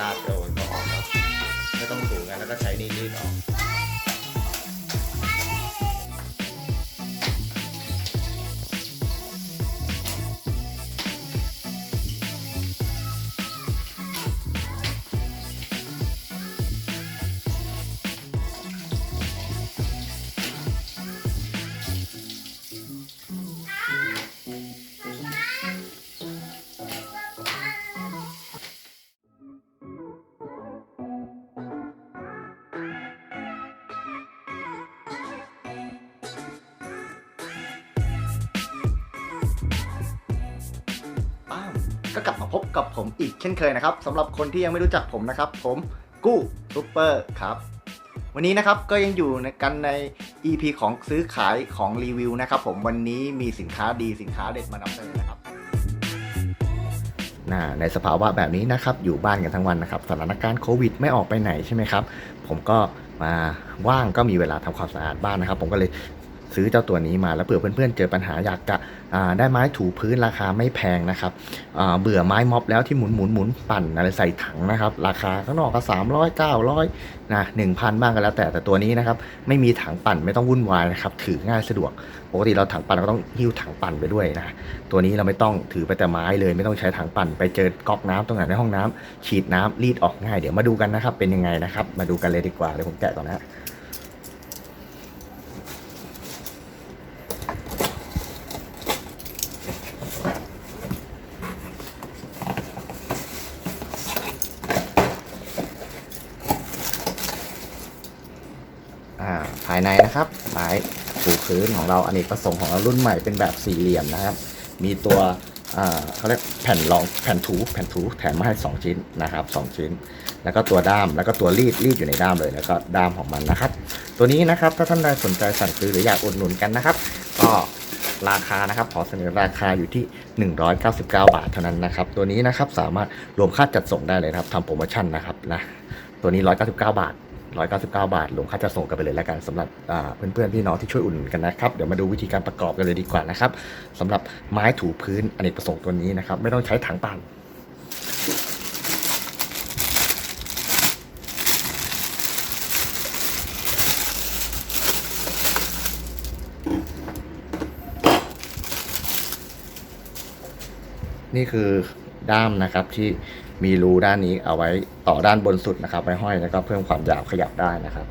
ลาดเอามันก็ออกแล้วไม่ต้องถูกันแล้วก็ใช้นี่รีดออก กับผมอีกเช่นเคยนะครับสำหรับคนที่ยังไม่รู้จักผมนะครับ ผมกู้ซูเปอร์ครับ วันนี้นะครับก็ยังอยู่กันใน EP ของซื้อขายของรีวิวนะครับผมวันนี้มีสินค้าดีสินค้าเด็ดมานำเสนอนะครับน่าในสภาวะแบบนี้นะครับ อยู่บ้านกันทั้งวันนะครับสถานการณ์โควิดไม่ออกไปไหนใช่ไหมครับ ผมก็มาว่างก็มีเวลาทำความสะอาดบ้านนะครับ ผมก็เลย ซื้อเจ้าตัวนี้มาแล้วเผื่อเพื่อนๆเจอปัญหาอยากจะได้ไม้ถูพื้นราคาไม่แพงนะครับเบื่อไม้ม็อบแล้วที่หมุนหมุนหมุนปั่นอะไรใส่ถังนะครับ ราคาข้างนอกก็สามร้อยเก้าร้อยนะหนึ่งพันบ้างก็แล้วแต่แต่ตัวนี้นะครับไม่มีถังปั่นไม่ต้องวุ่นวายนะครับถือง่ายสะดวกปกติเราถังปั่นเราก็ต้องหิ้วถังปั่นไปด้วยนะตัวนี้เราไม่ต้องถือไปแต่ไม้เลยไม่ต้องใช้ถังปั่นไปเจอก๊อกน้ำตรงไหนในห้องน้ำฉีดน้ำรีดออกง่ายเดี๋ยวมาดูกันนะครับเป็นยังไงนะครับ มาดูกันเลยดีกว่าเดี๋ยวผมแกะก่อนนะ อ่าภายในนะครับไม้ถูพื้นของเราอเนกประสงค์ของเรารุ่นใหม่เป็นแบบสี่เหลี่ยมนะครับ มีตัวเขาเรียกแผ่นรองแผ่นถูแผ่นถูแถมมาให้ 2 ชิ้นนะครับ 2 ชิ้น แล้วก็ตัวด้ามแล้วก็ตัวรีดรีดอยู่ในด้ามเลยแล้วก็ด้ามของมันนะครับ ตัวนี้นะครับถ้าท่านใดสนใจสั่งซื้อหรืออยากอุดหนุนกันนะครับ ก็ราคานะครับขอเสนอราคาอยู่ที่ 199 บาทเท่านั้นนะครับ ตัวนี้นะครับสามารถรวมค่าจัดส่งได้เลยครับทำโปรโมชั่นนะครับนะตัวนี้ 199 บาท 199 บาทรวมค่าจัดส่งกันไปเลยแล้วกันสำหรับอ่าเพื่อนๆพี่น้องที่ช่วยอุดหนุนกันนะครับ เดี๋ยวมาดูวิธีการประกอบกันเลยดีกว่านะครับสำหรับไม้ถูพื้นอเนกประสงค์ตัวนี้นะครับ ไม่ต้องใช้ถังปั่นนี่คือด้ามนะครับที่ มีรูด้านนี้เอาไว้ต่อด้านบนสุดนะครับไว้ห้อยแล้วก็เพิ่มความยาวขยับได้นะครับ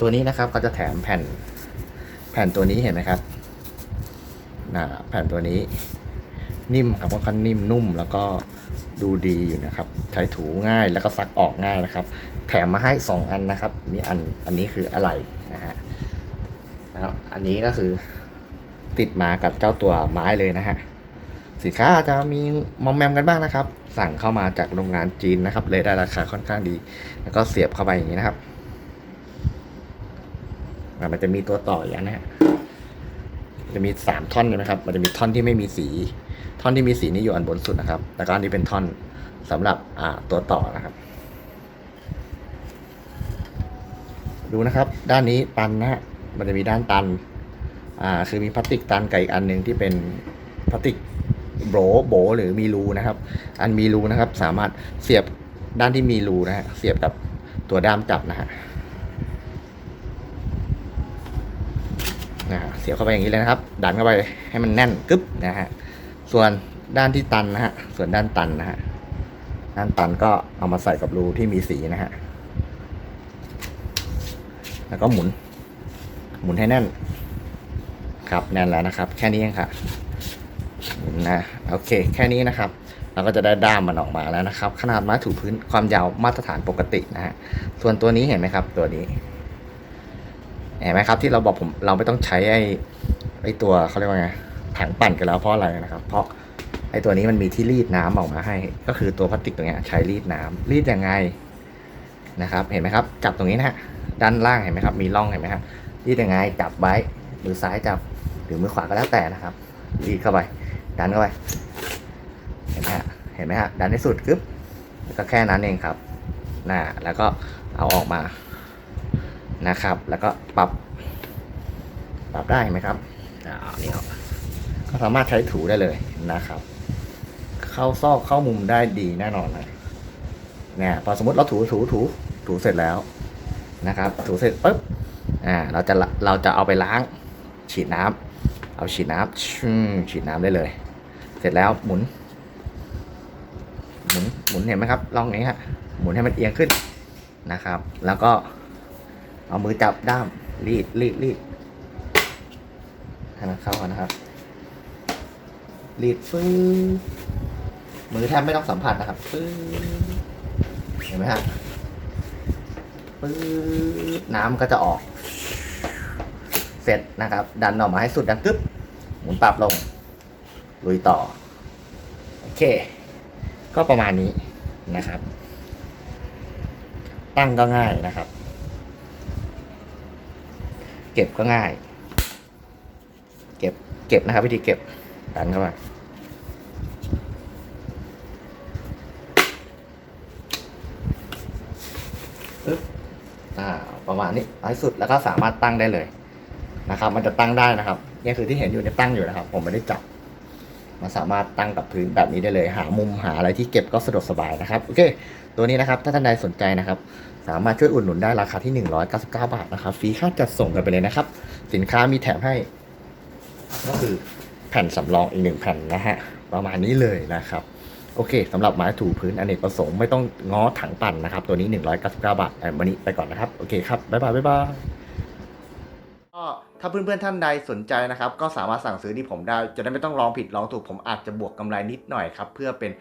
ตัวนี้นะครับก็จะแถมแผ่น แผ่นตัวนี้เห็นไหมครับนะแผ่นตัวนี้นิ่มครับค่อนข้างนิ่มนุ่มแล้วก็ดูดีอยู่นะครับ ใช้ถูง่ายแล้วก็ซักออกง่ายนะครับ แถมมาให้ 2 อันนะครับมีอันอันนี้คืออะไรนะฮะแล้วอันนี้ก็คือติดมากับเจ้าตัวไม้เลยนะฮะสินค้าจจะมีมอมแมมกันบ้างนะครับ สั่งเข้ามาจากโรงงานจีนนะครับ เลยได้ราคาค่อนข้างดี แล้วก็เสียบเข้าไปอย่างนี้นะครับมันจะมีตัวต่ออย่างนะฮะจะมีสามท่อนใช่ไหมครับ มันจะมีท่อนที่ไม่มีสี ท่อนที่มีสีนี่อยู่อันบนสุดนะครับ แล้วก็อันนี้เป็นท่อนสำหรับอ่าตัวต่อนะครับ ดูนะครับ ด้านนี้ตันนะฮะ มันจะมีด้านตัน อ่า คือมีพลาสติกตันกับอีกอันหนึ่งที่เป็นพลาสติก โบรโบหรือมีรูนะครับ อันมีรูนะครับ สามารถเสียบด้านที่มีรูนะฮะเสียบกับตัวด้ามจับนะฮะนะฮะเสียบเข้าไปอย่างนี้เลยนะครับ ดันเข้าไปให้มันแน่นกึ๊บนะฮะส่วนด้านที่ตันนะฮะส่วนด้านตันนะฮะด้านตันก็เอามาใส่กับรูที่มีสีนะฮะแล้วก็หมุน หมุนให้แน่น ครับแน่นแล้วนะครับ แค่นี้เองค่ะ นะโอเค แค่นี้นะครับ เราก็จะได้ด้ามมันออกมาแล้วนะครับ ขนาดไม้ถูพื้นความยาวมาตรฐานปกตินะฮะส่วนตัวนี้เห็นไหมครับ ตัวนี้เห็นไหมครับ ที่เราบอกผมเราไม่ต้องใช้ไอ้ไอ้ตัวเขาเรียกว่าไงถังปั่นกันแล้วเพราะอะไรนะครับ เพราะไอ้ตัวนี้มันมีที่รีดน้ำออกมาให้ ก็คือตัวพลาสติกตัวนี้ใช้รีดน้ำรีดยังไงนะครับ เห็นไหมครับ จับตรงนี้นะฮะด้านล่างเห็นไหมครับ มีร่องเห็นไหมครับรีดยังไงจับไว้มือซ้ายจับหรือมือขวาก็แล้วแต่นะครับรีดเข้าไป ดันเข้าไปเห็นไหมฮะเห็นไหมฮะดันให้สุดกึ๊บแล้วก็แค่นั้นเองครับนะแล้วก็เอาออกมานะครับ แล้วก็ปรับปรับได้ไหมครับอ่าเอนี่ออกก็สามารถใช้ถูได้เลยนะครับ เข้าซอกเข้ามุมได้ดีแน่นอนเลยเนี่ยพอสมมติเราถูถูถูถูเสร็จแล้วนะครับ ถูเสร็จปุ๊บอ่าเราจะเราจะเอาไปล้างฉีดน้ำเอาฉีดน้ำฉีดน้ำได้เลย เสร็จแล้วหมุน หมุนหมุนเห็นไหมครับลองอย่างนี้ฮะหมุนให้มันเอียงขึ้นนะครับ แล้วก็เอามือจับด้ามรีดรีดรีดให้มันเข้ากันนะครับ รีดฟื้มือแทบไม่ต้องสัมผัสนะครับฟื้เห็นไหมฮะฟื้น้ำก็จะออก เสร็จนะครับ ดันออกมาให้สุดดังกึ๊บหมุนปรับลง ลุยต่อ โอเค ก็ประมาณนี้นะครับ ตั้งก็ง่ายนะครับ เก็บก็ง่าย เก็บเก็บนะครับ วิธีเก็บดันเข้ามาปึ๊บอ่าประมาณนี้น้อยสุดแล้วก็สามารถตั้งได้เลยนะครับ มันจะตั้งได้นะครับเนี่ยคือที่เห็นอยู่เนี่ยตั้งอยู่นะครับ ผมไม่ได้จับ มันสามารถตั้งกับพื้นแบบนี้ได้เลย หามุมหาอะไรที่เก็บก็สะดวกสบายนะครับโอเค ตัวนี้นะครับถ้าท่านใดสนใจนะครับสามารถช่วยอุดหนุนได้ราคาที่ 199 บาทนะครับฟรีค่าจัดส่งกันไปเลยนะครับ สินค้ามีแถมให้ ก็คือแผ่นสำรองอีกหนึ่งแผ่นนะฮะประมาณนี้เลยนะครับโอเคสำหรับไม้ถูพื้นอเนกประสงค์ไม่ต้องง้อถังปั่นนะครับ ตัวนี้ 199 บาทอะวันนี้ไปก่อนนะครับ โอเคครับ บ๊ายบาย บ๊ายบาย ถ้าเพื่อนๆท่านใดสนใจนะครับ ก็สามารถสั่งซื้อที่ผมได้ จะได้ไม่ต้องลองผิดลองถูกผมอาจจะบวกกำไรนิดหน่อยครับ เพื่อเป็น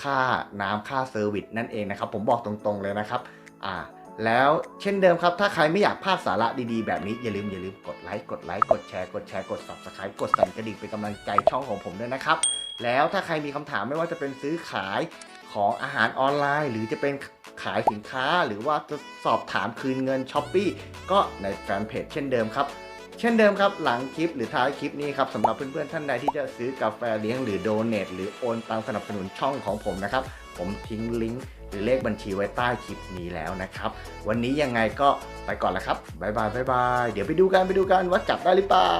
ค่าน้ำค่าเซอร์วิสนั่นเองนะครับ ผมบอกตรงๆเลยนะครับอ่าแล้วเช่นเดิมครับ ถ้าใครไม่อยากพลาดสาระดีๆ แบบนี้ อย่าลืมอย่าลืมกดไลค์กดไลค์กดแชร์กดแชร์กด subscribe กดสั่นกระดิ่งเป็นกำลังใจช่องของผมด้วยนะครับ แล้วถ้าใครมีคำถามไม่ว่าจะเป็นซื้อขายของอาหารออนไลน์ หรือจะเป็นขายสินค้า หรือว่าจะสอบถามคืนเงินช้อปปีก็ในแฟนเพจเช่นเดิมครับ เช่นเดิมครับหลังคลิปหรือท้ายคลิปนี้ครับสำหรับเพื่อนๆท่านใดที่จะซื้อกาแฟเลี้ยงหรือโดเนทหรือโอนตังสนับสนุนช่องของผมนะครับผมทิ้งลิงก์หรือเลขบัญชีไว้ใต้คลิปนี้แล้วนะครับ วันนี้ยังไงก็ไปก่อนละครับบ๊ายบายบายบายเดี๋ยวไปดูกันไปดูกันว่าจับได้หรือเปล่า